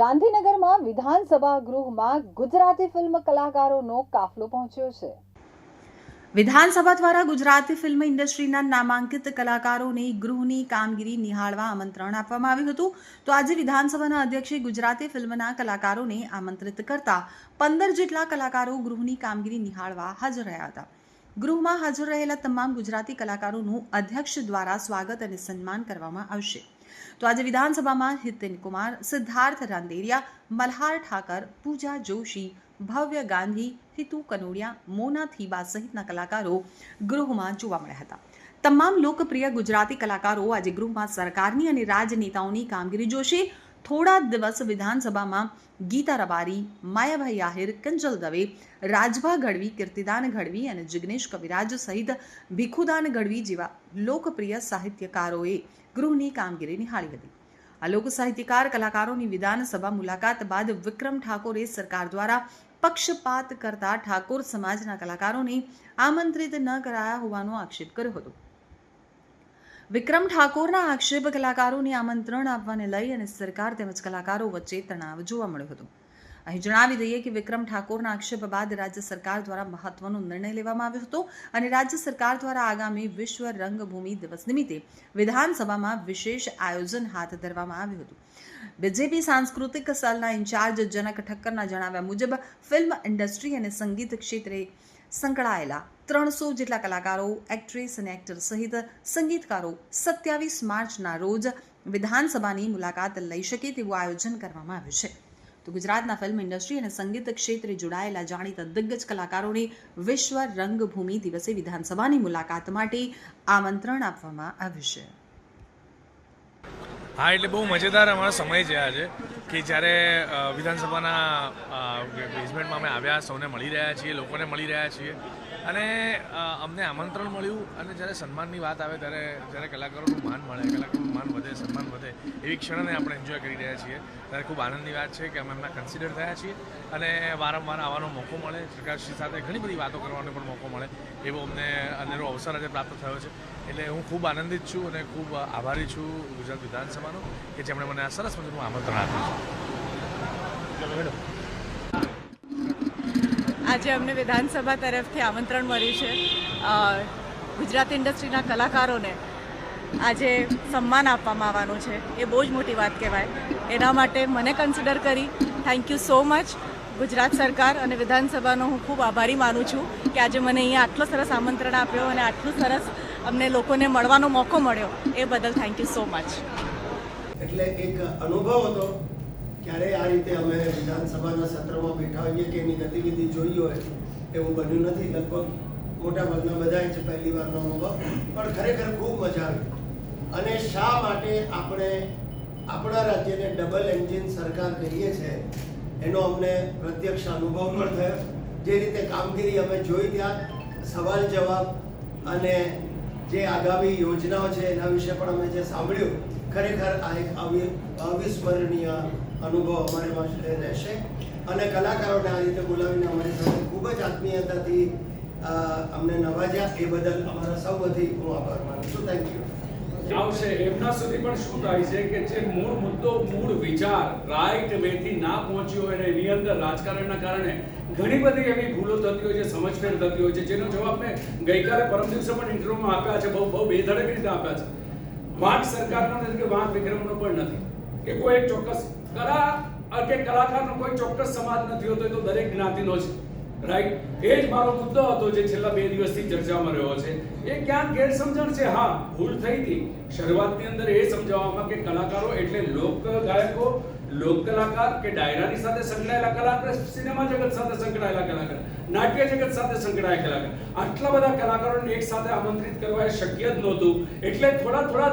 ગાંધીનગરમાં વિધાનસભા ગૃહમાં ગુજરાતી ફિલ્મ કલાકારોનો કાફલો પહોંચ્યો છે. વિધાનસભા દ્વારા ગુજરાતી ફિલ્મ ઇન્ડસ્ટ્રીના નામાંકિત કલાકારોને ગૃહની કામગીરી નિહાળવા આમંત્રણ આપવામાં આવ્યું હતું. તો આજે વિધાનસભાના અધ્યક્ષે ગુજરાતી ફિલ્મના કલાકારોને આમંત્રિત કરતા પંદર જેટલા કલાકારો ગૃહની કામગીરી નિહાળવા હાજર રહ્યા હતા. ગૃહમાં હાજર રહેલા તમામ ગુજરાતી કલાકારોનું અધ્યક્ષ દ્વારા સ્વાગત અને સન્માન કરવામાં આવશે. તો આજે વિધાનસભામાં હિતેન કુમાર, સિદ્ધાર્થ રાંદેરિયા, મલ્હાર ઠાકર, પૂજા જોશી, ભવ્ય ગાંધી, હિતુ કનોડિયા, મોના થીબા સહિતના કલાકારો ગૃહમાં જોવા મળ્યા હતા. તમામ લોકપ્રિય ગુજરાતી કલાકારો આજે ગૃહમાં સરકારની અને રાજનેતાઓની કામગીરી જોશે. થોડા દિવસ વિધાનસભામાં ગીતા રબારી, માયાભાઈ આહિર, કંજલ દવે, રાજભા ગઢવી, કીર્તિદાન ગઢવી અને જિગ્નેશ કવિરાજ સહિત ભીખુદાન ગઢવી જેવા લોકપ્રિય સાહિત્યકારોએ ગૃહની કામગીરી નિહાળી હતી. આ લોક સાહિત્યકાર કલાકારોની વિધાનસભા મુલાકાત બાદ વિક્રમ ઠાકોરે સરકાર દ્વારા પક્ષપાત કરતા ઠાકોર સમાજના કલાકારોને આમંત્રિત ન કરાયા હોવાનો આક્ષેપ કર્યો હતો. વિક્રમ ઠાકોરના આક્ષેપ કલાકારોને આમંત્રણ આપવાને લઈ અને સરકાર તેમજ કલાકારો વચ્ચે તણાવ જોવા મળ્યો હતો. અહીં જણાવી દઈએ કે વિક્રમ ઠાકોરના આક્ષેપ બાદ રાજ્ય સરકાર દ્વારા મહત્વનો નિર્ણય લેવામાં આવ્યો હતો અને રાજ્ય સરકાર દ્વારા આગામી વિશ્વ રંગભૂમિ દિવસ નિમિત્તે વિધાનસભામાં વિશેષ આયોજન હાથ ધરવામાં આવ્યું હતું. બીજેપી સાંસ્કૃતિક સેલના ઇન્ચાર્જ જનક ઠક્કરના જણાવ્યા મુજબ ફિલ્મ ઇન્ડસ્ટ્રી અને સંગીત ક્ષેત્રે સંકળાયેલા ત્રણસો જેટલા કલાકારો એક્ટ્રેસ અને એક્ટર સહિત સંગીતકારો સત્યાવીસ માર્ચના રોજ વિધાનસભાની મુલાકાત લઈ શકે તેવું આયોજન કરવામાં આવ્યું છે. તો ગુજરાતના ફિલ્મ ઇન્ડસ્ટ્રી અને સંગીત ક્ષેત્રે જોડાયેલા જાણીતા દિગ્ગજ કલાકારોને વિશ્વ રંગભૂમિ દિવસે વિધાનસભાની મુલાકાત માટે આમંત્રણ આપવામાં આવ્યું છે. હા, એટલે બહુ મજેદાર અમારો સમય છે આજે. કે જ્યારે વિધાનસભાના બેઝમેન્ટમાં અમે આવ્યા, સૌને મળી રહ્યા છીએ, લોકોને મળી રહ્યા છીએ. અને અમને આમંત્રણ મળ્યું અને જ્યારે સન્માનની વાત આવે ત્યારે, જ્યારે કલાકારોનું માન મળે, કલાકારોનું માન વધે, સન્માન વધે, એવી ક્ષણને આપણે એન્જોય કરી રહ્યા છીએ. ત્યારે ખૂબ આનંદની વાત છે કે અમે એમના કન્સિડર થયા છીએ અને વારંવાર આવવાનો મોકો મળે. સરકારશ્રી સાથે ઘણી બધી વાતો કરવાનો પણ મોકો મળે, એવો અમને અનેરો અવસર આજે પ્રાપ્ત થયો છે. એટલે હું ખૂબ આનંદિત છું અને ખૂબ આભારી છું ગુજરાત વિધાનસભાનો કે જેમણે મને આ સરસ મજાનું આમંત્રણ આપ્યું આજે અમને વિધાનસભા તરફથી આમંત્રણ મળ્યું છે. ગુજરાત ઇન્ડસ્ટ્રીના કલાકારોને આજે સન્માન આપવામાં આવવાનું છે. એ બહુ જ મોટી વાત કહેવાય. એના માટે મને કન્સિડર કરી. Thank you so much Gujarat સરકાર અને વિધાનસભાનો હું ખૂબ આભારી માનું છું કે આજે મને અહીંયા આટલો સરસ આમંત્રણ આપ્યો અને આટલું સરસ અમને લોકોને મળવાનો મોકો મળ્યો. એ બદલ થેન્ક યુ સો મચ એટલે એક અનુભવ હતો, ક્યારે આ રીતે અમે વિધાનસભાના સત્રમાં બેઠા હોઈએ કે એની ગતિવિધિ જોઈ હોય, એવું બન્યું નથી. લગભગ મોટા ભાગના બધા છે પહેલી વારનો અનુભવ. પણ ખરેખર ખૂબ મજા આવી. અને શા માટે આપણે આપણા રાજ્યને ડબલ એન્જિન સરકાર કહીએ છીએ એનો અમને પ્રત્યક્ષ અનુભવ પણ થયો. જે રીતે કામગીરી અમે જોઈ ત્યાં, સવાલ જવાબ અને જે આગામી યોજનાઓ છે એના વિશે પણ અમે જે સાંભળ્યું, ખરેખર આ એક અવિ, અવિસ્મરણીય અનુભવ અમારી પાસે રહેશે. અને કલાકારોને આ રીતે બોલાવીને અમારી સાથે ખૂબ જ આત્મીયતાથી અમને નવાજ્યા. એ બદલ અમારા સૌ બધી હું આભાર માનું છું. થેન્ક યુ આવશે. એમના સુધી પણ શું થાય છે કે જે મૂળ મુદ્દો, મૂળ વિચાર રાઈટ વેથી ના પહોંચ્યો હોય એની અંદર રાજકારણના કારણે ઘણી બધી એવી ભૂલો થતી હોય છે, સમજફેર થતી હોય છે. જેનો જવાબ મેં ગઈકાલે પરમ દિવસે પણ ઇન્ટરવ્યુમાં આપ્યા છે. બહુ બહુ બેધડક રીતે આપ્યા છે. વાંક સરકારનો નથી કે વાંક વિક્રમનો પણ નથી. કે કોઈ એક ચોક્કસ કલા કે કલાકારનો કોઈ ચોક્કસ સમાજ નથી હોતો, એ તો દરેક જ્ઞાતિનો છે રાઈટ એ જ મારો મુદ્દો હતો જે છેલ્લા બે દિવસથી ચર્ચામાં રહ્યો છે. એ ક્યાંક ગેરસમજણ છે? હા, ભૂલ થઈ હતી. શરૂઆતની અંદર એ સમજાવવામાં કે કલાકારો એટલે લોક ગાયકો, લોક કલાકાર કે ડાયરાની સાથે સંકળાયેલા કલાકાર, સિનેમા જગત સાથે સંકળાયેલા કલાકાર, નાટ્ય જગત સાથે સંકળાયેલા કલાકાર. આટલા બધા કલાકારોને એક સાથે આમંત્રિત કરવા એ શક્ય જ નહોતું. એટલે થોડા થોડા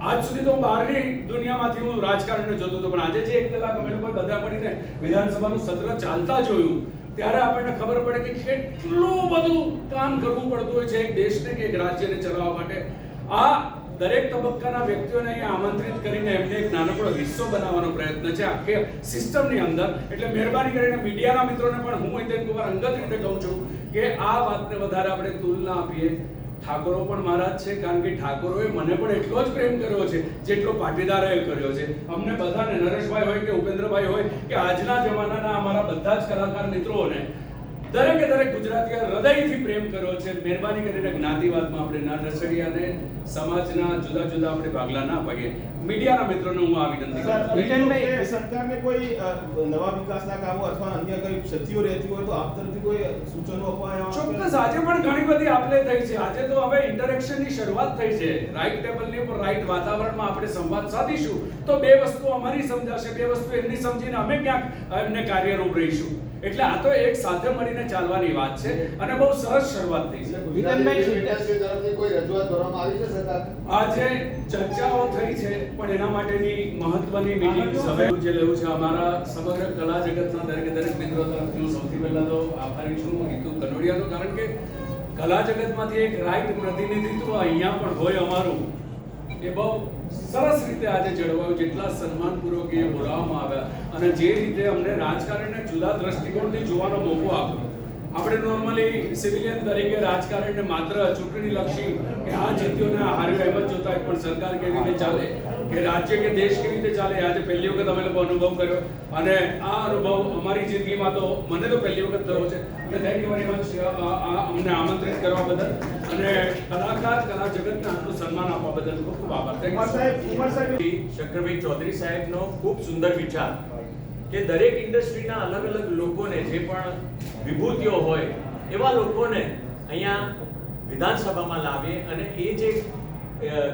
આજ સુધી તો બહારની દુનિયામાંથી હું રાજકારણને જોતો હતો, પણ આજે જે એક કલાક અમે લોકો બધા પડીને વિધાનસભાનું સત્ર ચાલતા જોયું, ત્યારે આપણને ખબર પડે કે કેટલું બધું કામ કરવું પડતું હોય છે એક દેશને કે એક રાજ્યને ચલાવવા માટે. આ દરેક તબક્કાના વ્યક્તિઓને અહીંયા આમંત્રિત કરીને એમને એક નાનકડો હિસ્સો બનાવવાનો પ્રયત્ન છે, આખી સિસ્ટમની અંદર. એટલે મહેરબાની કરીને મીડિયાના મિત્રોને પણ હું હિતેન કુમાર અંગત રીતે કહું છું કે આ વાતને વધારે આપણે તુલના આપીએ. ઠાકોરો પણ મહારાજ છે, કારણ કે ઠાકોરોએ મને પણ એટલો જ પ્રેમ કર્યો છે, જેટલો પાટીદારોએ કર્યો છે. અમને બધાને નરેશભાઈ હોય કે ઉપેન્દ્રભાઈ હોય કે આજના જમાનાના અમારા બધા જ કલાકાર મિત્રોને દરેકે દરેક ગુજરાતીએ હૃદયથી પ્રેમ કર્યો છે. મહેરબાની કરીને જ્ઞાતિવાદમાં આપણે ના ઢસડીએ અને સમાજના જુદા જુદા આપણે ભાગલા ના પાડીએ મીડિયાના મિત્રોને હું આ વિનંતી કરું છું. સરકારને કોઈ નવા વિકાસના કામો અથવા અન્ય કોઈ ક્ષતિઓ રહેતી હોય તો આપ તરફથી કોઈ સૂચનો અપાયા ચોક્કસ. આજે પણ ઘણી બધી આપલે થઈ છે. આજે તો હવે ઇન્ટરેક્શનની શરૂઆત થઈ છે. રાઈટ ટેબલની પર રાઈટ વાતાવરણમાં આપણે સંવાદ સાધીશું. તો બે વસ્તુ અમારી સમજાશે બે વસ્તુ એમની સમજીને અમે ક્યાંક એમને કાર્યરૂપ રહીશું. એટલે આ તો એક સાથે મળીને ચાલવાની વાત છે અને બહુ સરસ શરૂઆત થઈ છે. તરફથી કોઈ રજૂઆત કરવામાં આવી છે સરકાર? આજે ચર્ચાઓ થઈ છે પણ એના માટેની મહત્વની મીટિંગ સમય જે લેવું છે અમારા સમગ્ર કલા જગતના દરેક દરેક મિત્રો તરફથી હું સૌથી પહેલા તો આભારી છું હિતુ કનોડિયાનો કારણ કે કલા જગતમાંથી એક રાઈટ પ્રતિનિધિત્વ અહીંયા પણ હોય અમારું. એ બહુ સરસ રીતે આજે જળવાયું જેટલા સન્માનપૂર્વક એ બોલાવવામાં આવ્યા. અને જે રીતે અમને રાજકારણને જુદા દ્રષ્ટિકોણથી જોવાનો મોકો આપ્યો. આપણે નોર્મલી સિવિલિયન તરીકે રાજકારણને માત્ર ચૂંટણી લક્ષી કે આ જીત્યો ને આ હાર્યો એમ જ જોતા પણ સરકાર કેવી રીતે ચાલે કે રાજ્ય કે દેશ કેવી રીતે ચાલે આજે પહેલી વખત અમે લોકો અનુભવ કર્યો. અને આ અનુભવ અમારી જિંદગીમાં તો મને તો પહેલી વખત થયો છે. અને થેન્ક યુ વેરી મચ અમને આમંત્રિત કરવા બદલ. અને કલાકાર કલા જગતને આટલું સન્માન આપવા બદલ ખૂબ ખૂબ આભાર. થેન્ક યુ સાહેબ ચૌધરી સાહેબનો ખૂબ સુંદર વિચાર. કે દરેક ઇન્ડસ્ટ્રીના અલગ અલગ લોકોને જે પણ વિભૂતિઓ હોય, એવા લોકોને અહીંયા વિધાનસભામાં લાવીએ અને એ જે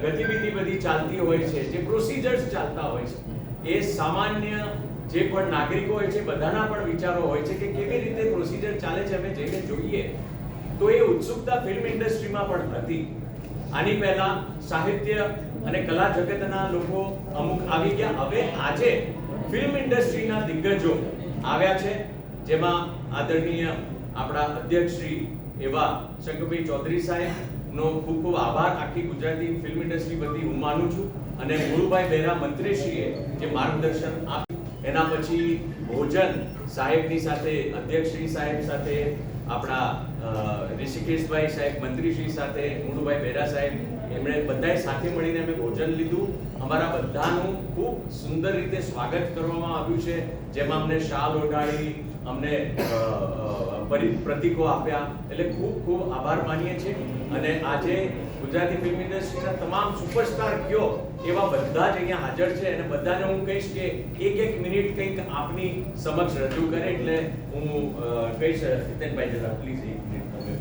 ગતિવિધિ બધી ચાલતી હોય છે, જે પ્રોસિજર્સ ચાલતા હોય છે, એ સામાન્ય જે પણ નાગરિકો હોય છે, બધાના પણ વિચારો હોય છે કે કેવી રીતે પ્રોસિજર ચાલે છે, અમે જઈને જોઈએ. તો એ ઉત્સુકતા ફિલ્મ ઇન્ડસ્ટ્રીમાં પણ હતી. આની પહેલા સાહિત્ય અને કલા જગતના લોકો અમુક આવી ગયા. હવે આજે ફિલ્મ ઇન્ડસ્ટ્રીના દિગ્ગજો આવ્યા છે, જેમાં આદરણીય આપણા અધ્યક્ષ શ્રી એવા શંકરભાઈ ચૌધરી સાહેબનો ખૂબ ખૂબ આભાર. આખી ગુજરાતી ફિલ્મ ઇન્ડસ્ટ્રી બધી હું માનું છું. અને ગુરુભાઈ બહેરા મંત્રીશ્રીએ જે માર્ગદર્શન આપ્યું એના પછી ભોજન સાહેબની સાથે, અધ્યક્ષશ્રી સાહેબ સાથે, આપણા ઋષિકેશભાઈ સાહેબ, મંત્રીશ્રી સાથે મુળુભાઈ બેરા સાહેબ, એમણે બધાએ સાથે મળીને અમે ભોજન લીધું. અમારા બધાનું ખૂબ સુંદર રીતે સ્વાગત કરવામાં આવ્યું છે. જેમાં અમને શાલ ઓઢાડી અમને પ્રતિકો આપ્યા. એટલે ખૂબ ખૂબ આભાર માનીએ છીએ. અને આજે ગુજરાતી ફિલ્મ ઇન્ડસ્ટ્રીના તમામ સુપરસ્ટાર કયો એવા બધા જ અહીંયા હાજર છે. અને બધાને હું કહીશ કે એક એક મિનિટ કંઈક આપની સમક્ષ રજૂ કરે. એટલે હું કહીશ હિતેનભાઈ જરા પ્લીઝ એક મિનિટ.